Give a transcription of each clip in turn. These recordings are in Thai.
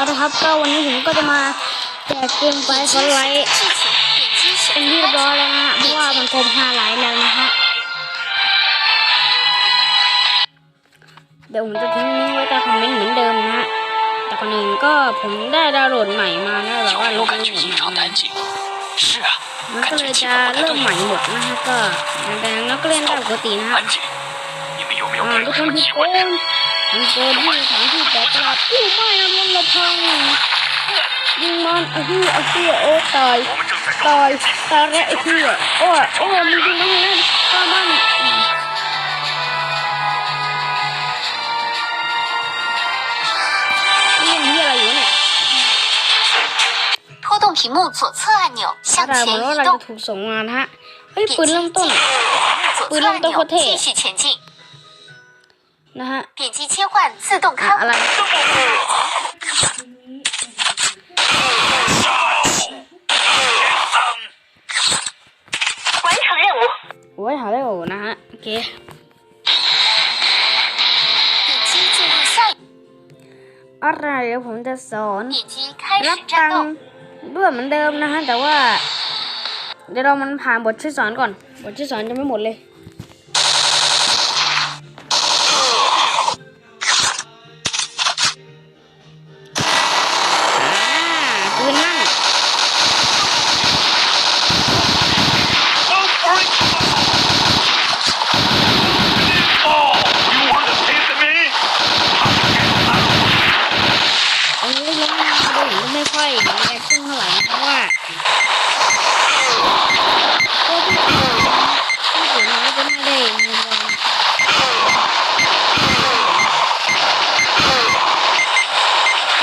เอาละครับก็วันนี้ผมก็จะมาแจกเกมไฟสไลด์เป็นที่เรบอยแล้วนะฮะเพราะว่ามันครบห้าไลท์แล้วนะฮะเดี๋ยวผมจะทิ้งลิงไว้ใต้คอมเมนต์เหมือนเดิมนะแต่คนหนึ่งก็ผมได้ดาวน์โหลดใหม่มานะแบบว่าลบหมดนะมันก็เลยจะเริ่มใหม่หมดนะฮะก็แดงแล้วก็เล่นได้ปกตินะฮะอ่าทุกคนทุกคนทุกคนที่สถานที่แต่ตลาดผู้ไม่ ละพังยิงมันไอ้ที่ไอ้ที่โอ้ตาย 我们正在 ตายตายแล้วไอ้ที่โอ้ยโอ้ยมันยิงมันนั่นฆ่ามันนี่มันที่อะไรอยู่เนี่ย 拖动屏幕左侧按钮 ถ้า 向 เรา 前 เหมือนว่า 移 เรา 动 จะ，ถูกส่งมานะฮะเฮ้ย 点 ปืนเริ่ม 击 ต้น 进入左侧按钮继续前进， นะฮะ 点击切换自动 อะ ไว้หาแล้วโอ้หาแล้วนะฮะโอเคอะไรเดี๋ยวผมจะสอนรับตังด้วยเหมือนเดิมนะฮะแต่ว่า เดี๋ยวเรามันผ่านบทช่วยสอนก่อน บทช่วยสอนจะไม่หมดเลย าตัวที่ที่ผมมันก็ไม่ได้มีความ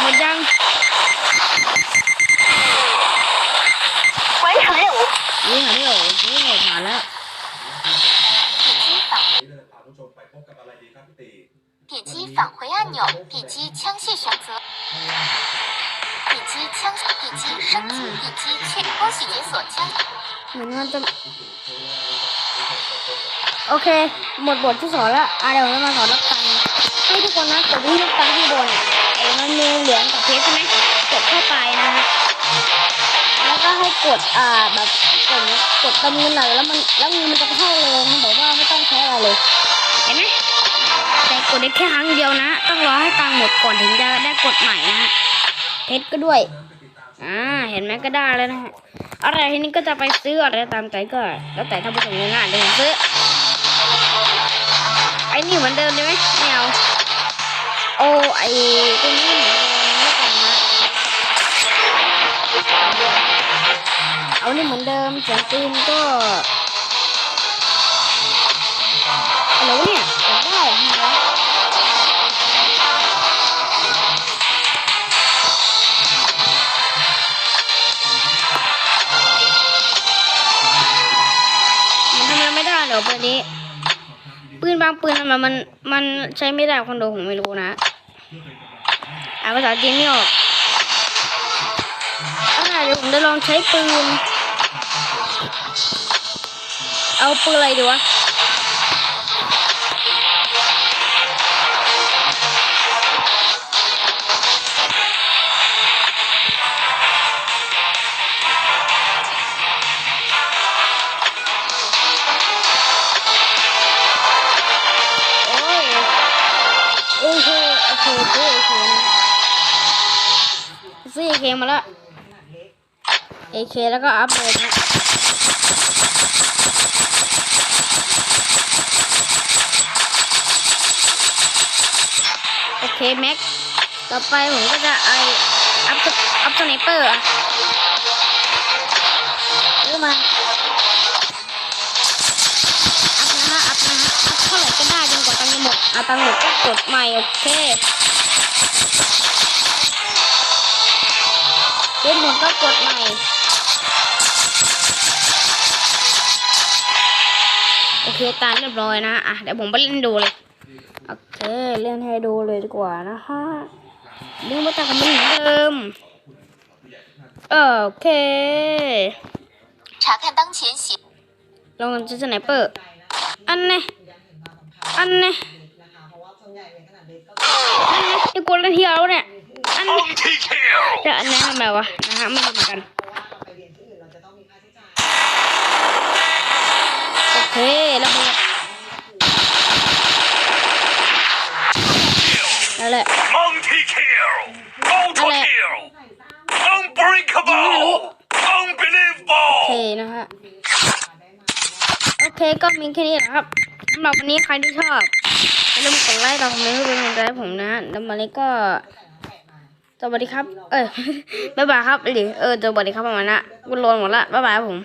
หมดยัง 完成任务， ยิงหาที่โอ้ยิงหมดผ่านแล้ว 点击返点击返回按钮，点击枪械选择，点 击枪，点击升级，点击确恭喜解锁枪。 เหมือนมันจะโอเค หมดบทที่สอนแล้วอ่ะเดี๋ยวเรามาสอนรับตังค์ให้ทุกคนนะกดที่รับตังค์ที่บนเออมันมีเหรียญกับเพชรใช่ไหมกดเข้าไปนะฮะแล้วก็ให้กดอ่าแบบกดกดเติมเงินหน่อยแล้วมันแล้วเงินมันจะเข้าเลยมันบอกว่าไม่ต้องใช้อะไรเลย เห็นไหมแต่กดได้แค่ครั้งเดียวนะ ต้องรอให้ตังค์หมดก่อนถึงจะได้กดใหม่นะฮะ เพชรก็ด้วย อ่า เห็นไหมก็ได้แล้วนะฮะ อะไรทีนี้ก็จะไปซื้ออะไรตามใจก็ แล้วแต่ถ้าผู้ชมงานเดี๋ยวซื้อ ไอ้นี่เหมือนเดิมได้ไหมไม่เอาโอ้ไอ้ตัวนี้เหมือนเดิมแล้วกันนะเอานี่เหมือนเดิมเสียงปืนก็อะไรวะเนี่ย ไม่ได้เหรอปืนนี้ ปืนบางปืนมันมันมันใช้ไม่ได้คอนโดผมไม่รู้นะอ่านภาษาจีนไม่ออกอะไรเดี๋ยวผมจะลองใช้ปืน เอาปืนอะไรดีวะ ซื้อเอเคมาแล้วเอเคแล้วก็อัพเลยนะโอเคแม็กต่อไปผมก็จะไออัพอัพสไนเปอร์อะซื้อมาอัพนะฮะอัพนะฮะอัพเท่าไหร่ก็ได้จนกว่าตังค์จะหมดอะตังค์หมดก็กดใหม่ โอเค เล่นหมดก็กดใหม่โอเคตาเรียบร้อยนะอะเดี๋ยวผมไปเล่นดูเลยโอเคเล่นให้ดูเลยดีกว่านะฮะเรื่องมาตากันเหมือนเดิมโอเคลองจะจสไหนเปอร์อันนี้อันนี้อันนี้ไอ้กูเล่นเที่ยวเนี่ย อัน Multi kill. จะอันนี้ทำไมวะนะฮะไม่รู้เหมือนกันโอเคระเบิดนั่นแหละ Multi kill. Auto Dale. kill. Unbreakable. โอเค Unbelievable. นะฮะโอเคก็มีแค่นี้นะครับสำหรับวันนี้ใครที่ชอบอย่าลืมกดไลค์กดคอมเมนต์เพื่อเป็นกำลังใจให้ผมนะฮะแล้ววันนี้ก็ สวัสดีครับ เอ้ยบ๊ายบายครับหรือเออสวัสดีครับประมาณนะ้กุโลนหมดละบ๊ายบายครับผม